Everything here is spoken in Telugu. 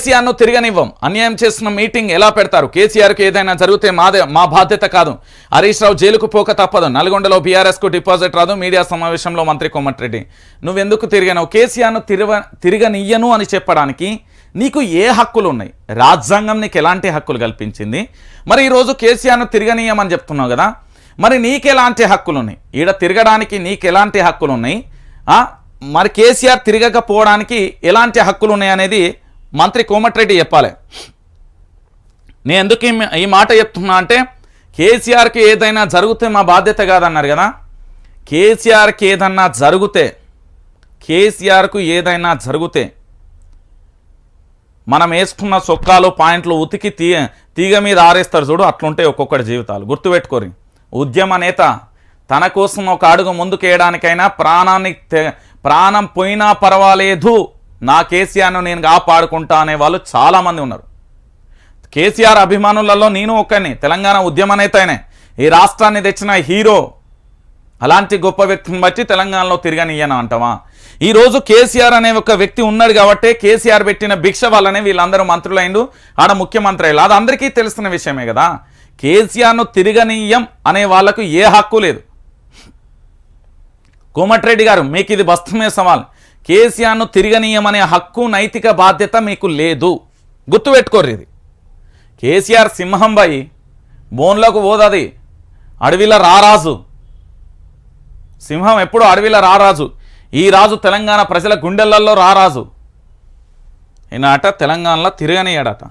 కేసీఆర్ను తిరగనివ్వం. అన్యాయం చేసిన మీటింగ్ ఎలా పెడతారు? కేసీఆర్కి ఏదైనా జరిగితే మాదే మా బాధ్యత కాదు. హరీష్ రావు జైలుకు పోక తప్పదు. నల్గొండలో బీఆర్ఎస్కు డిపాజిట్ రాదు. మీడియా సమావేశంలో మంత్రి కోమటిరెడ్డి. నువ్వెందుకు తిరిగావు కేసీఆర్ను తిరగ తిరగనియ్యను అని చెప్పడానికి నీకు ఏ హక్కులు ఉన్నాయి రాజ్యాంగం నీకు ఎలాంటి హక్కులు కల్పించింది? మరి ఈరోజు కేసీఆర్ను తిరగనీయమని చెప్తున్నావు కదా? మరి నీకెలాంటి హక్కులు ఉన్నాయి ఈడ తిరగడానికి నీకు ఎలాంటి హక్కులు ఉన్నాయి మరి కేసీఆర్ తిరగకపోవడానికి ఎలాంటి హక్కులు ఉన్నాయి అనేది మంత్రి కోమటిరెడ్డి చెప్పాలి. నేను ఎందుకు ఈ మాట చెప్తున్నా అంటే కేసీఆర్కి ఏదైనా జరిగితే మా బాధ్యత కాదన్నారు కదా. కేసీఆర్కి ఏదన్నా జరిగితే కేసీఆర్కు ఏదైనా జరిగితే మనం వేసుకున్న సొక్కాలు పాయింట్లు ఉతికి తీ తీగ మీద ఆరేస్తారు చూడు అట్లుంటే ఒక్కొక్కటి జీవితాలు. గుర్తుపెట్టుకోరి. ఉద్యమ నేత తన కోసం ఒక అడుగు ముందుకేయడానికైనా ప్రాణాన్ని ప్రాణం పోయినా పర్వాలేదు. నా కేసీఆర్ను నేను కాపాడుకుంటా అనే వాళ్ళు చాలామంది ఉన్నారు. కేసీఆర్ అభిమానులలో నేను ఒక్కని తెలంగాణ ఉద్యమ నేతనే ఈ రాష్ట్రాన్ని తెచ్చిన హీరో అలాంటి గొప్ప వ్యక్తిని బట్టి తెలంగాణలో తిరగనియ్యను అంటావా? ఈరోజు కేసీఆర్ అనే ఒక వ్యక్తి ఉన్నాడు కాబట్టి కేసీఆర్ పెట్టిన భిక్ష వల్లనే వీళ్ళందరూ మంత్రులైండు. ఆడ ముఖ్యమంత్రి అయ్యారు అది అందరికీ తెలిసిన విషయమే కదా. కేసీఆర్ను తిరగనీయం అనే వాళ్ళకు ఏ హక్కు లేదు. కోమటిరెడ్డి గారు మీకు ఇది బస్తమే సవాల్. కేసీఆర్ను తిరగనీయమనే హక్కు నైతిక బాధ్యత మీకు లేదు. గుర్తుపెట్టుకోర్రి ఇది. కేసీఆర్ సింహం బాయి బోన్లోకి పోదది. అడవిలో రారాజు. సింహం ఎప్పుడు అడవిలో రారాజు? ఈ రాజు తెలంగాణ ప్రజల గుండెలల్లో రారాజు. ఈయన తెలంగాణలో తిరగనీయడట.